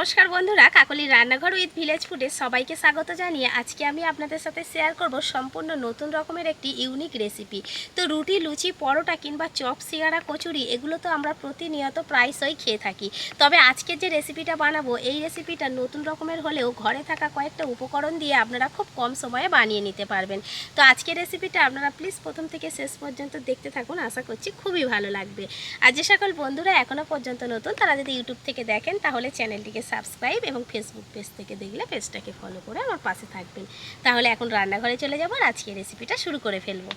নমস্কার বন্ধুরা কাকলির রান্নাঘর উইথ ভিলেজ ফুডে সবাইকে স্বাগত জানিয়ে আজকে আমি আপনাদের সাথে শেয়ার করব সম্পূর্ণ নতুন রকমের একটি ইউনিক রেসিপি। তো রুটি, লুচি, পরোটা কিংবা চপ, সিঙ্গারা, কচুরি, এগুলো তো আমরা প্রতিনিয়ত প্রায়শই খেয়ে থাকি। তবে আজকে যে রেসিপিটা বানাবো, এই রেসিপিটা নতুন রকমের হলেও ঘরে থাকা কয়েকটা উপকরণ দিয়ে আপনারা খুব কম সময়ে বানিয়ে নিতে পারবেন। তো আজকের রেসিপিটা আপনারা প্লিজ প্রথম থেকে শেষ পর্যন্ত দেখতে থাকুন, আশা করছি খুবই ভালো লাগবে। আর যে সকল বন্ধুরা এখনও পর্যন্ত নতুন, তারা যদি ইউটিউব থেকে দেখেন, তাহলে চ্যানেলটিকে সাবস্ক্রাইব এবং ফেসবুক পেজ থেকে দেখলে পেজটাকে ফলো করে আমার পাশে থাকবেন। তাহলে এখন রান্নাঘরে চলে যাব আর আজকে রেসিপিটা শুরু করে ফেলব।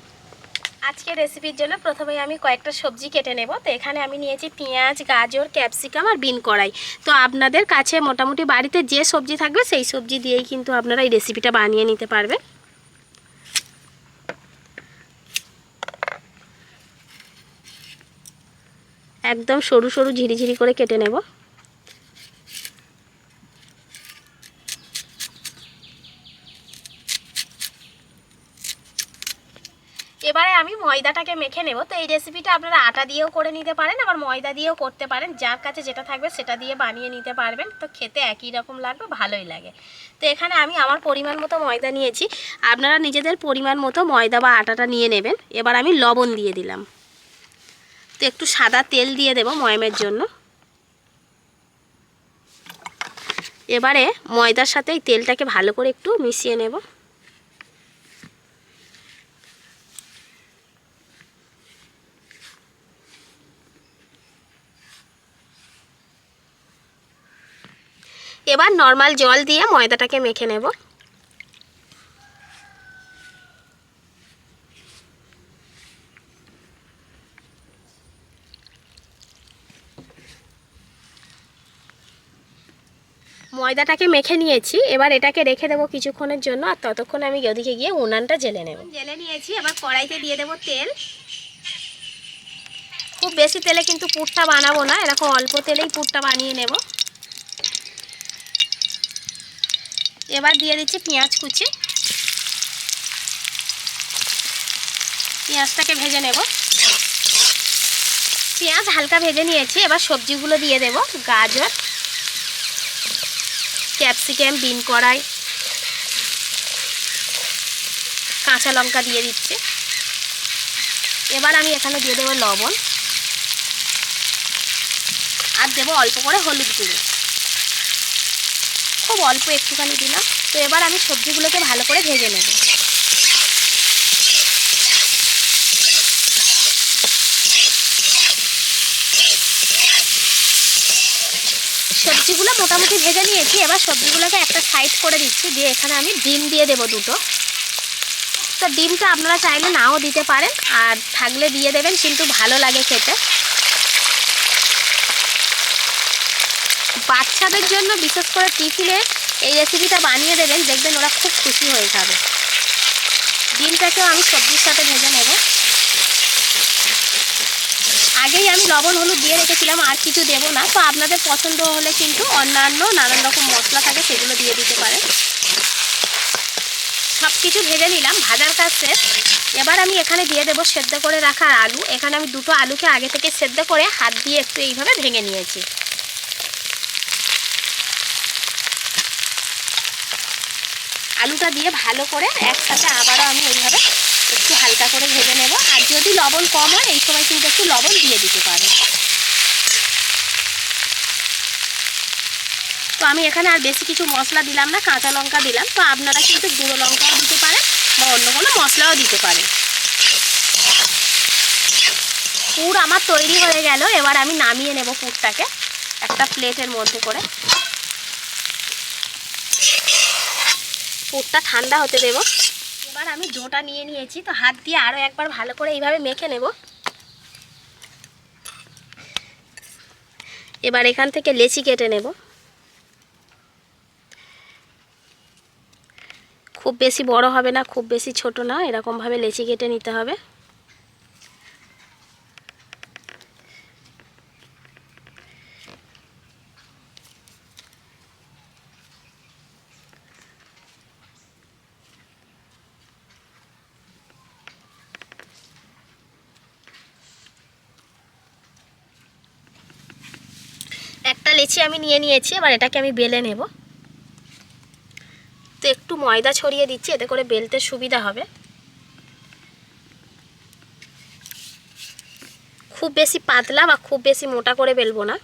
আজকের রেসিপির জন্য প্রথমেই আমি কয়েকটা সবজি কেটে নেব। তো এখানে আমি নিয়েছি পেঁয়াজ, গাজর ক্যাপসিকাম আর বিন কড়াই। তো আপনাদের কাছে মোটামুটি বাড়িতে যে সবজি থাকবে সেই সবজি দিয়েই কিন্তু আপনারা এই রেসিপিটা বানিয়ে নিতে পারবেন। একদম সরু সরু ঝিরিঝিরি করে কেটে নেব। এবারে আমি ময়দাটাকে মেখে নেব। তো এই রেসিপিটা আপনারা আটা দিয়েও করে নিতে পারেন, আবার ময়দা দিয়েও করতে পারেন। যার কাছে যেটা থাকবে সেটা দিয়ে বানিয়ে নিতে পারবেন। তো খেতে একই রকম লাগবে, ভালোই লাগে। তো এখানে আমি আমার পরিমাণ মতো ময়দা নিয়েছি। আপনারা নিজেদের পরিমাণ মতো ময়দা বা আটাটা নিয়ে নেবেন। এবার আমি লবণ দিয়ে দিলাম। তো একটু সাদা তেল দিয়ে দেব ময়মের জন্য। এবারে ময়দার সাথে এই তেলটাকে ভালো করে একটু মিশিয়ে নেব। এবার নর্মাল জল দিয়ে ময়দাটাকে মেখে নেব। ময়দাটাকে মেখে নিয়েছি। এবার এটাকে রেখে দেবো কিছুক্ষণের জন্য আর ততক্ষণ আমি ওদিকে গিয়ে উনানটা জেলে নেব। জেলে নিয়েছি, এবার কড়াইতে দিয়ে দেবো তেল। খুব বেশি তেলে কিন্তু পুরটা বানাবো না, এরকম অল্প তেলেই পুরটা বানিয়ে নেব। এবার দিয়ে দিচ্ছি পেঁয়াজ কুচি। পেঁয়াজটাকে ভেজে নেব। পেঁয়াজ হালকা ভেজে নিয়েছি, এবার সবজিগুলো দিয়ে দেব। গাজর, ক্যাপসিকাম, বিন কড়াই, কাঁচা লঙ্কা দিয়ে দিচ্ছি। এবার আমি এখানে দিয়ে দেবো লবণ। আর দেবো অল্প করে হলুদ গুঁড়ো। খুব অল্প একটুখানি দিলাম। তো এবার আমি সবজিগুলোকে ভালো করে ভেজে নেব। সবজিগুলো মোটামুটি ভেজে নিয়েছি। এবার সবজিগুলোকে একটা সাইড করে দিচ্ছি। দিয়ে এখানে আমি ডিম দিয়ে দেবো দুটো। তো ডিমটা আপনারা চাইলে নাও দিতে পারেন। আর থাকলে দিয়ে দেবেন, কিন্তু ভালো লাগে খেতে। বাচ্চাদের জন্য বিশেষ করে টিফিনে এই রেসিপিটা বানিয়ে দেবেন, দেখবেন ওরা খুব খুশি হয়ে যাবে ডিমটাকেও আমি সবজির সাথে ভেজে নেব। আগেই আমি লবণ, হলুদ দিয়ে রেখেছিলাম, আর কিছু দেবো না। তো আপনাদের পছন্দ হলে কিন্তু অন্যান্য নানান রকম মশলা থাকে, সেগুলো দিয়ে দিতে পারেন। সব কিছু ভেজে নিলাম, ভাজার কাজ শেষ। এবার আমি এখানে দিয়ে দেবো সেদ্ধ করে রাখা আলু। এখানে আমি দুটো আলুকে আগে থেকে সেদ্ধ করে হাত দিয়ে একটু এইভাবে ভেঙে নিয়েছি। আলুটা দিয়ে ভালো করে একসাথে আবারও আমি এইভাবে একটু হালকা করে ভেজে নেব। আর যদি লবণ কম হয়, এই সময় কিন্তু একটু লবণ দিয়ে দিতে পারেন তো আমি এখানে আর বেশি কিছু মশলা দিলাম না, কাঁচা লঙ্কা দিলাম। তো আপনারা কিন্তু গুঁড়ো লঙ্কাও দিতে পারেন বা অন্য কোনো মশলাও দিতে পারেন। পুর আমার তৈরি হয়ে গেল। এবার আমি নামিয়ে নেব পুরটাকে একটা প্লেটের মধ্যে করে। পুরটা ঠান্ডা হতে দেব। এবার আমি ডোটা নিয়ে নিয়েছি, তো হাত দিয়ে আরও একবার ভালো করে এইভাবে মেখে নেব। এবার এখান থেকে লেচি কেটে নেব। খুব বেশি বড় হবে না, খুব বেশি ছোট না, এরকমভাবে লেচি কেটে নিতে হবে একটা লেচি আমি নিয়ে নিয়েছি, এবার এটাকে আমি বেলে নেব। তো একটু ময়দা ছড়িয়ে দিচ্ছি, এতে করে বেলতে সুবিধা হবে। খুব বেশি পাতলা বা খুব বেশি মোটা করে বেলবো না।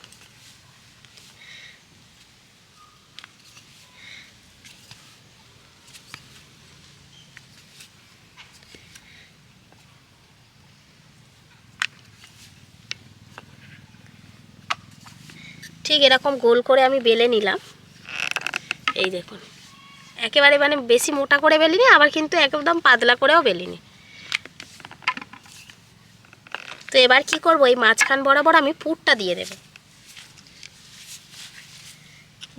ঠিক এরকম গোল করে আমি বেলে নিলাম। এই দেখুন। একেবারে মানে বেশি মোটা করে বেলিনি, আবার কিন্তু একদম পাতলা করেও বেলিনি। তো এবার কি করব? এই মাঝখান বরাবর আমি পুরটা দিয়ে দেব।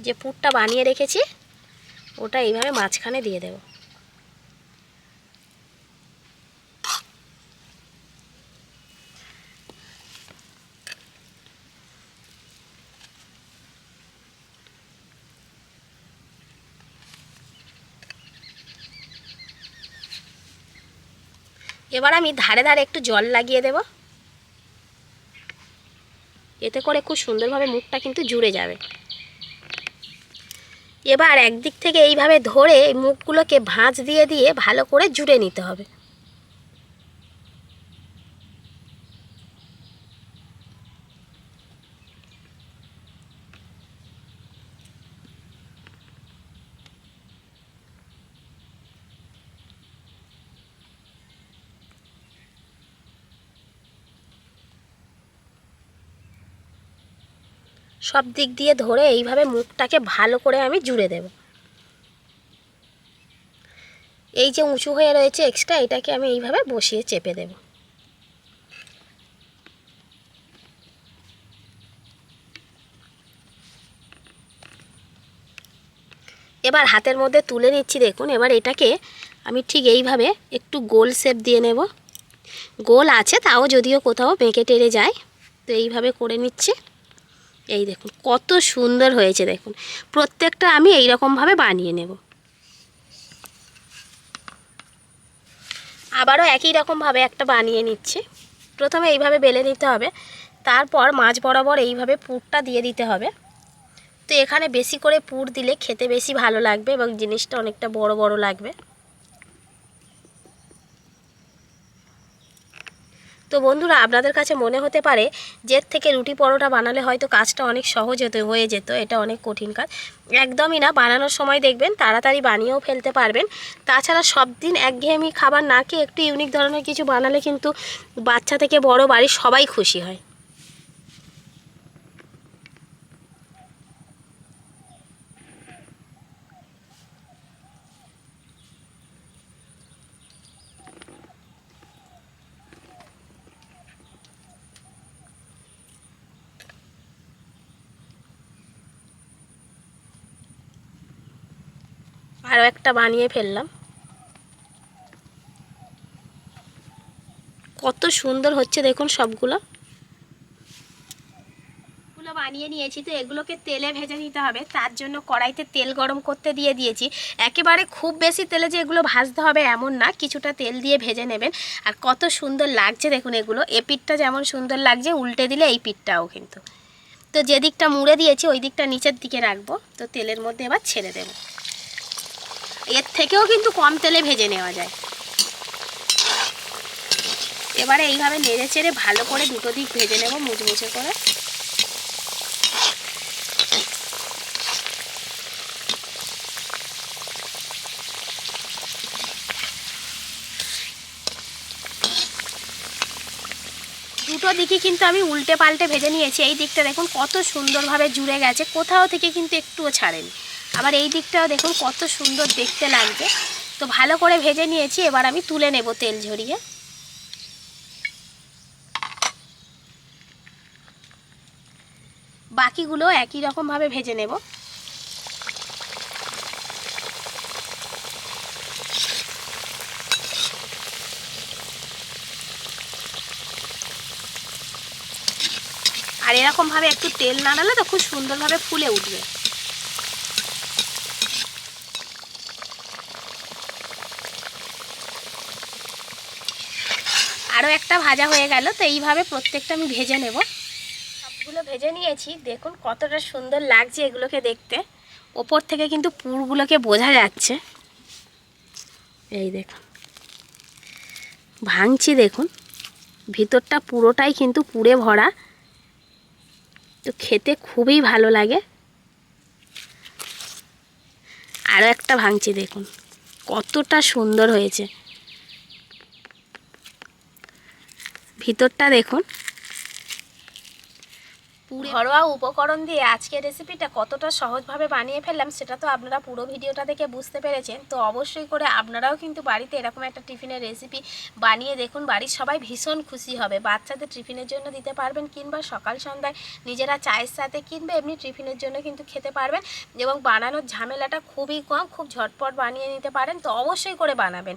যে পুরটা বানিয়ে রেখেছি, ওটা এইভাবে মাঝখানে দিয়ে দেব। এবার আমি ধারে ধারে একটু জল লাগিয়ে দেব। এতে করে খুব সুন্দরভাবে মুখটা কিন্তু জুড়ে যাবে। এবার একদিক থেকে এইভাবে ধরে মুখগুলোকে ভাঁজ দিয়ে দিয়ে ভালো করে জুড়ে নিতে হবে। সব দিক দিয়ে ধরে এইভাবে মুখটাকে ভালো করে আমি জুড়ে দেব। এই যে উঁচু হয়ে রয়েছে এক্সট্রা এটাকে আমি এইভাবে বসিয়ে চেপে দেব। এবার হাতের মধ্যে তুলে নিচ্ছি, দেখুন, এবার এটাকে আমি ঠিক এইভাবে একটু গোল শেপ দিয়ে নেব। গোল আছে, তাও যদিও কোথাও বেঁকে টেরে যায়, তো এইভাবে করে নিচ্ছি। এই দেখুন, কত সুন্দর হয়েছে দেখুন। প্রত্যেকটা আমি এই রকমভাবে বানিয়ে নেব। আবারও একই রকমভাবে একটা বানিয়ে নিচ্ছি। প্রথমে এইভাবে বেলে নিতে হবে। তারপর মাছ বরাবর এইভাবে পুরটা দিয়ে দিতে হবে। তো এখানে বেশি করে পুর দিলে খেতে বেশি ভালো লাগবে এবং জিনিসটা অনেকটা বড় বড় লাগবে। তো বন্ধুরা, আপনাদের কাছে মনে হতে পারে এর থেকে রুটি পরোটা বানালে হয়তো কাজটা অনেক সহজ হতে, হয়ে যেত, এটা অনেক কঠিন কাজ। একদমই না, বানানোর সময় দেখবেন তাড়াতাড়ি বানিয়েও ফেলতে পারবেন। তাছাড়া সব দিন একঘেয়েমি খাবার না খেয়ে একটু ইউনিক ধরনের কিছু বানালে কিন্তু বাচ্চা থেকে বড় বাড়ির সবাই খুশি হয়। আরও একটা বানিয়ে ফেললাম। কত সুন্দর হচ্ছে দেখুন সবগুলো। গুলো বানিয়ে নিয়েছি তো এগুলোকে তেলে ভেজে নিতে হবে। তার জন্য কড়াইতে তেল গরম করতে দিয়ে দিয়েছি। একেবারে খুব বেশি তেলে যে এগুলো ভাজতে হবে এমন না, কিছুটা তেল দিয়ে ভেজে নেবেন। আর কত সুন্দর লাগছে দেখুন এগুলো। এ পিঠটা যেমন সুন্দর লাগছে, উল্টে দিলে এই পিঠটাও কিন্তু। তো যে দিকটা মুড়ে দিয়েছি, ওই দিকটা নিচের দিকে রাখব। তো তেলের মধ্যে এবার ছেড়ে দেবো। এর থেকেও কিন্তু কম তেলে ভেজে নেওয়া যায়। এবারে এইভাবে নেড়ে চেড়ে ভালো করে দুটো দিক ভেজে নেব মুচমুচে করে। দুটো দিকই কিন্তু আমি উল্টে পাল্টে ভেজে নিয়েছি। এই দিকটা দেখুন কত সুন্দরভাবে জুড়ে গেছে। কোথাও থেকে কিন্তু একটুও ছাড়েনি। আবার এই দিকটাও দেখুন, কত সুন্দর দেখতে লাগছে। তো ভালো করে ভেজে নিয়েছি, এবার আমি তুলে নেব তেল ঝরিয়ে। বাকিগুলো একই রকমভাবে ভেজে নেব। আর এরকমভাবে একটু তেল নাড়ালে তো খুব সুন্দরভাবে ফুলে উঠবে। আরও একটা ভাজা হয়ে গেল, তো এইভাবে প্রত্যেকটা আমি ভেজে নেব। সবগুলো ভেজে নিয়েছি, দেখুন কতটা সুন্দর লাগছে এগুলোকে দেখতে। ওপর থেকে কিন্তু পুরগুলোকে বোঝা যাচ্ছে। এই দেখুন, ভাঙছি দেখুন। ভিতরটা পুরোটাই কিন্তু পুড়ে ভরা। তো খেতে খুবই ভালো লাগে। আরও একটা ভাঙছি দেখুন, কতটা সুন্দর হয়েছে। ভিতরটা দেখুন। ঘরোয়া উপকরণ দিয়ে আজকের রেসিপিটা কতটা সহজভাবে বানিয়ে ফেললাম, সেটা তো আপনারা পুরো ভিডিওটা দেখে বুঝতে পেরেছেন। তো অবশ্যই করে আপনারাও কিন্তু বাড়িতে এরকম একটা টিফিনের রেসিপি বানিয়ে দেখুন। বাড়ির সবাই ভীষণ খুশি হবে। বাচ্চাদের টিফিনের জন্য দিতে পারবেন কিংবা সকাল সন্ধ্যায় নিজেরা চায়ের সাথে কিনবে এমনি টিফিনের জন্য কিন্তু খেতে পারবেন এবং বানানোর ঝামেলাটা খুবই কম, খুব ঝটপট বানিয়ে নিতে পারেন। তো অবশ্যই করে বানাবেন।